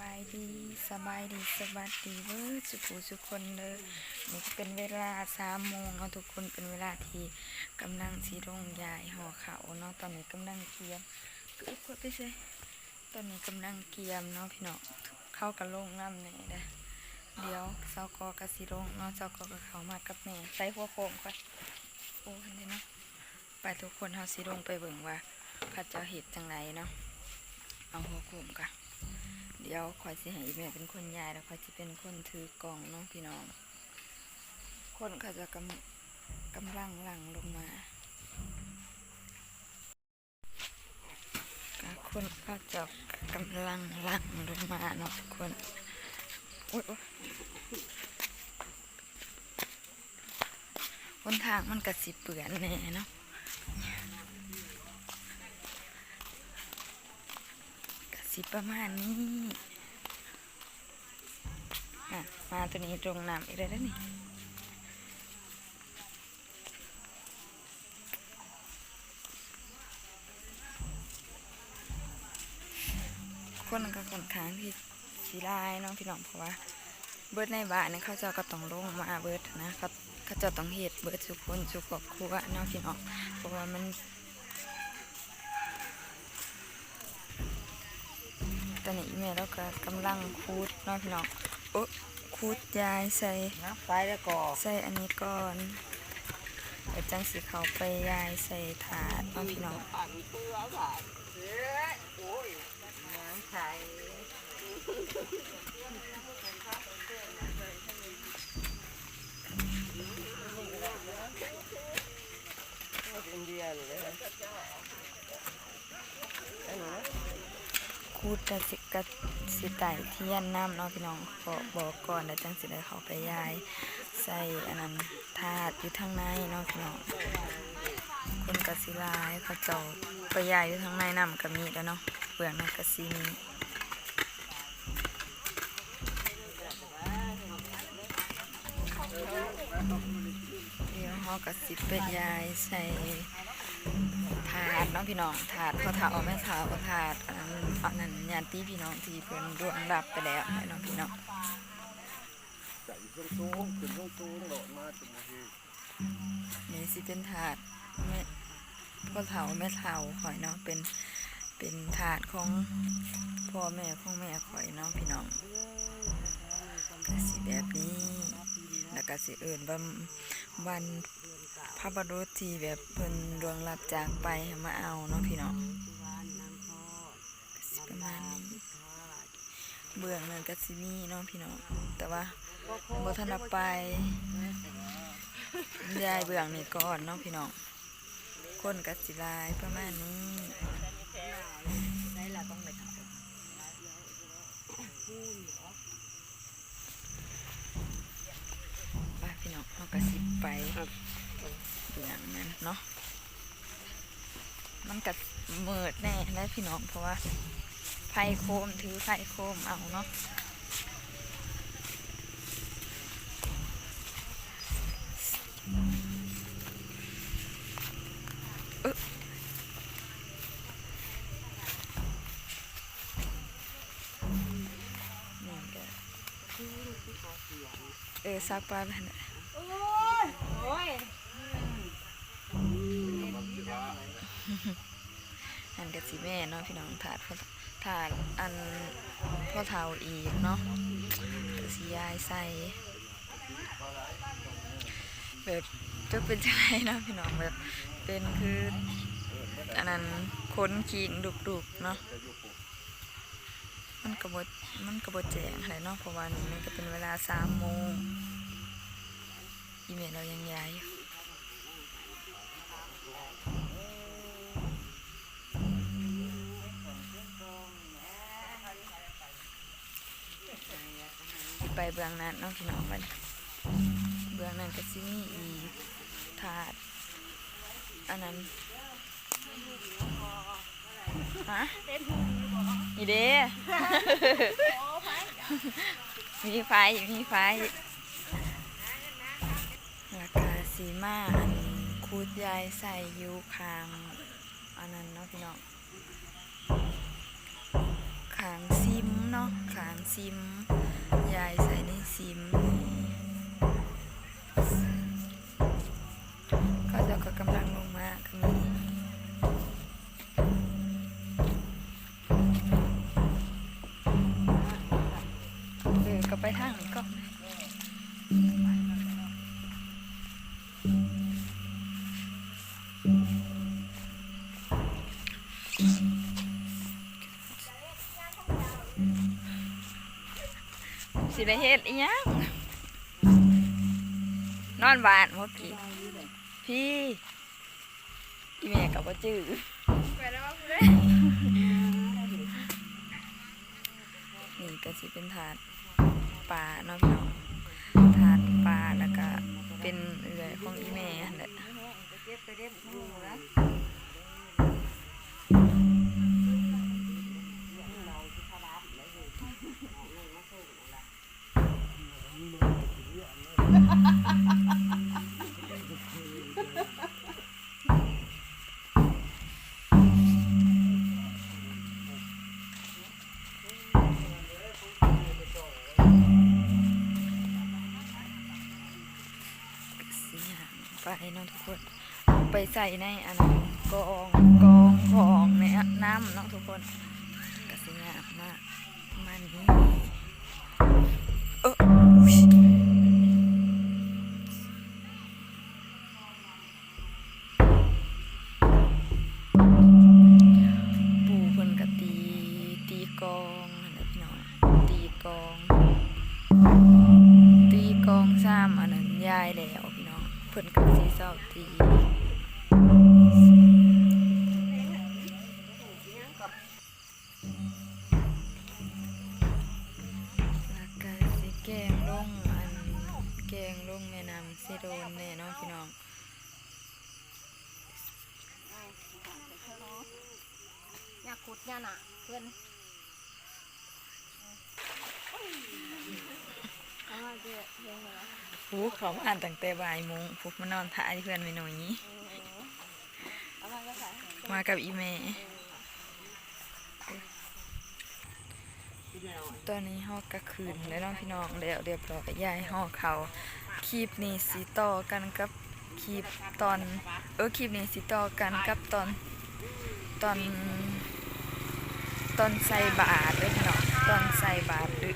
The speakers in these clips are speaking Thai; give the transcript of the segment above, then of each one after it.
บายดีสบายดีสวัสดีเว้อสุขสุขคนเด้อนี่เป็นเวลาสามโมงเนาะทุกคนเป็นเวลาที่กำลังสีลงยายห่อเขาวเนาะตอนนี้กำลังเกียมกึ๊บกดไปสิตอนนี้กำลังเกียมเนาะพี่น้องเข้ากับลงน้ำแน่เด้อเดี๋ยวเสากอกระสีลงเนาะเสากอกับเขามากับแม่ใส่หัวโคมก่อนโอ้เห็นเนาะไปทุกคนเฮาสีลงไปเบิ่งว่าเขาเจะเห็ดจังไรเนาะเอาหัวโคมก่อน เดี๋ยวคอยสิให้แม่เป็นคนยายแล้วคอยสิเป็นคนถือกล่องน้องพี่น้อง คนเขาจะกำกำลังหลังลงมาคนเขาจะกำลังหลังลงมาเนาะทุกคนอุ๊ยอุ๊ยบนทางมันกระสิเปื่อนแน่เนาะกระ สิประมาณนี้มาตัวนี้ตรงน้ำอีกแล้วนี่คนก็ค่อนข้างที่สีลายเนาะพี่น้องเพราะว่า เบิร์ดในบ้านเนี่ยเขาจ้าก็ต้องลงมาเบิร์ดนะเขาเขาจ้าต้องเฮ็ดเบิร์ดทุกคนทุกครอบครัวเนาะพี่น้องเพราะว่ามัน ตอนนี้แม่เราก็กำลังคูดเนาะพี่น้องโอ้คูดยายใส่นะไฟแล้วก็ใส่อันนี้ก่อนเดี๋ยวจังสีเขาไปยายใส่ถาดเนาะพี่น้องปั่นเพื่อผ่านเฮ้ยโอ้ยน้ำใสอินเดียเลยนะอันนี้นะ คูดกะสิกะสิไต่เทียนน้ำเนาะพี่น้องบอกบอกก่อนเดี๋ยวจังสิได้เขาไปยาย ใส่อันนั้นถาดอยู่ทางในเนาะพี่น้องคนกะสิลายเขาเจ้าไปยายอยู่ทางในน้ำกะมีแล้วเนาะเปลือกนั่นกะสิมีเดี๋ยวเขากะสิไปยายใส่าดเน้องพี่น้องถาดพอถาเอาแม่ถาเอาถาดอันนั้นอันนั้นญาติพี่น้องที่เพิ่นร่วงรับไปแล้วให้น้องพี่น้องใส่เครื่องสูงขึ้นเครื่องสูงโหลดมาถึงนาทีนี่สิเป็นถาดแม่พ่อเฒ่าแม่เฒ่าข่อยเนาะเป็นเป็นถาดของพ่อแม่ของแม่ข่อยเนาะพี่น้องก็สิแบบนี้แล้วก็สิเอื่นว่าวันพ ระบรมทีแบบเพิ่นดวงลับจากไปมาเอาเนาะพี่น้องก็สิประมาณนี้ เบื้องนั้นก็สิมีเนาะพี่น้องแต่ว่าบ่ทันได้ไปยายเบื้องนี่ก่อนเนาะพี่น้องคนก็สิลายประมาณนี้ ได้ละต้องไปทำ ไปพี่น้องเฮาก็สิไปเบื้องนั้น เนาะมันก็มืดแน่แล้วพี่น้องเพราะว่าไฟโคมถือไฟโคมเอาเนาะเออซักปลาไปหั่นะ โอ้ย อันกสิแม่เนาะพี่น้องถาดถาดอันพ่อเทาอีกเนาะกสิยายใส่แบบจะเป็นจังไงเนาะพี่น้องแบบเป็นคืออันนั้นค้นขีนดุกๆเนาะมันกระบดมันกระบดแจงอะไรเนาะเพราะว่านี่มันก็เป็นเวลาสามโมงอีเมลเรายังย้ายอยู่ ไปเบื้องนั้นน้องพี่น้องมันเบื้องนั้นก็ซิมีอีถาดอันนั้นฮะนี่เด้มีไฟมีไฟราคาสีมาอันคูดยายใส่ยูคางอันนั้นเนาะพี่น้องคาง เนาะขางซิม ยายใส่ในซิมก็จะก็กำลังลงมาก็มีเออก็ไปทางนี้ก็ สิได้เฮ็ดอีหยังนอนบ้านเมื่อกี้พี่อีแม่กับว่าจื้อนี่ก็สิเป็นถาดปลาเนาะพี่น้องถาดปลาแล้วก็เป็นเอื่อยของอีแม่หั่นแหละางไปเนาะทุกคนไปใส่ในอันนั้นกองกองของในน้ำเนาะทุกคนกสีหางมากประมาณนี้เอออุ๊ยปูเพิ่นกะตีตีกองอะไรพี่นองตีกอง ตีกองซ้ำอันนั้นยายแล้ว พี่น้องเพิ่นกับสีเศร้าตีแล้วก็สิแกงลงอันแกงลงแม่น้ำสิโดนแน่เนาะพี่น้องอยากขุดเนี่ยน่ะเพื่อนเอา มาเจอเยังไงฟูเขามาอ่านตั้งแต่บ่ายโมงฟุกมานอนถ่ายเพื่อนไปหน่อยนี้เอามากับอีเมตอนนี้ฮอกกะคืนแล้วน้องพี่น้องแล้วเรียบร้อยยายห่อเขาคลิปนี้สีต่อกันกับคลิปตอนเออคลิปนี้สีต่อกันกับตอนตอนตอนใส่บาทเลยพี่น้องตอนใส่บาทหรือ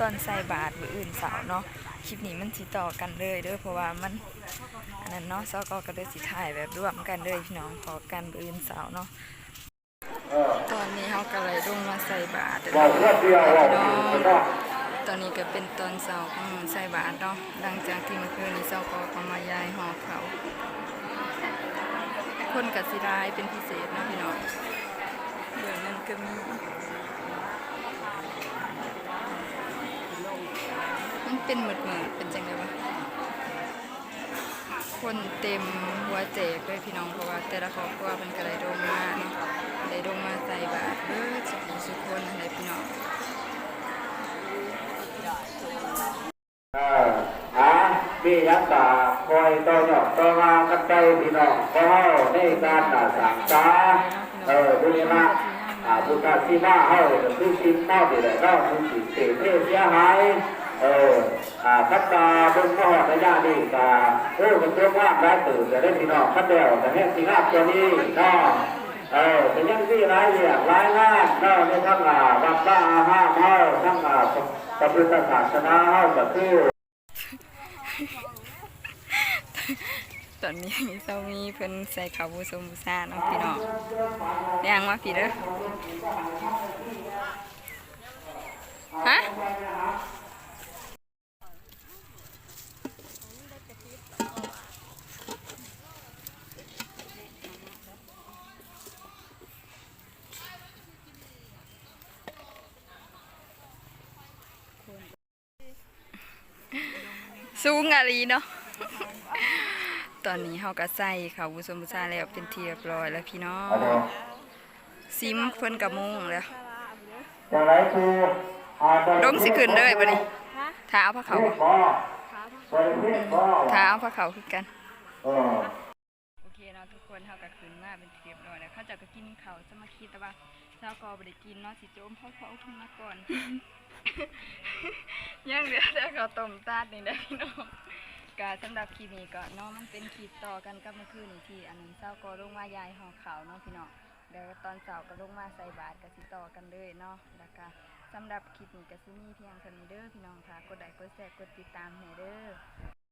ตอนใส่บาทหรืออื่นสาวเนาะ คลิปนี้มันสีต่อกันเลยเด้อเพราะว่ามันอันนั้นเนาะซอกก็ได้สิถ่ายแบบร่วมกันเลยพี่น้องขอกันบืนสาวเนาะตอนนี้เขาก็เลยลงมาใส่บาตรเด้อบอกว่าเดียวบอกพี่น้องตอนนี้ก็เป็นตอนเสาร์ของใส่บาตรเนาะหลังจากที่เมื่อคืนนี้เสาก็เขามายายหอเขาคนกับสิรายเป็นพิเศษนะพี่น้องเดี๋ยวนั้นก็มี มันเป็นเหมือดเหมือดเป็นจังไงวะคนเต็มหัวเจกเลยพี่น้องเพราะว่า แต่ละครอบครัวเป็นกระไดดงมาเนาะได้ดงมาใส่บาตรเออสุขสุขคนอะไรพี่น้องอ่าอ่าพี่ยักษ์ตาคอยต่อหยอกต่อมากันใจพี่น้องก็เฮาในการด่าสั่งตาเออบุญละอ่าบุญตาที่มาเฮาจะคือชิมเน่าดีและเนาะคือสิเสียเสียเสียหาย เอออ่าคัตตาบนมหอดระยะนี้กาโอ้เป็นตัวงามได้ตื่นจะได้พี่น้องคัดเดียวแต่แห่งสิงามตัวนี้เนาเออเป็นยังที่ร้ายเรียร้ายงานเนาะในทั้งอาวัดบ้าอาห้ามเฮาทั้งอ่าพระพุทธศาสนาเฮาก็คือตอนนี้เจ้ามีเพิ่นใส่ขาวบูสมบูซาเนาะพี่น้องแดงว่าพี่เด้อฮะ สูงอะลีเนาะตอนนี้เฮาก็ใส่เขาวบูชมบูชาแล้วเป็นที่เรียบร้อยแล้วพี่น้องซิมเพิ่นกับมุงแล้วอย่างไรคืออาดมสิขึ้นเลยบัดนี้ถ้าเอาผ้าขาวบ่บ่บริเวณบ่ถ้าเอาผ้าขาวคือกันเออโอเคเนาะทุกคนเฮาก็ขึ้นมาเป็นที่เรียบร้อยแล้วเขาเจะก็กินข้าวจะมาคิดแต่ว่าเช้าก็บ่ได้กินเนาะสิโจมเขาเขาขึ้นมาก่อน ยังเหลือแต่ข้าต้มตาดนี่ได้พี่น้องกาสำหรับคลิปนี้ก็เนาะมันเป็นคลิปต่อกันกับเมื่อคืนนี้ที่อันนี้เศร้าก็ลงมายายห่อขาวเนาะพี่น้องเดี๋ยวตอนเสาร์ก็ลงมาใส่บาตรก็สิต่อกันเลยเนาะแล้วก็สำหรับคลิปนี้ก็ซิมีเพียงเท่านี้เด้อพี่น้องค่ะกดไลค์กดแชร์กดติดตามให้เด้อ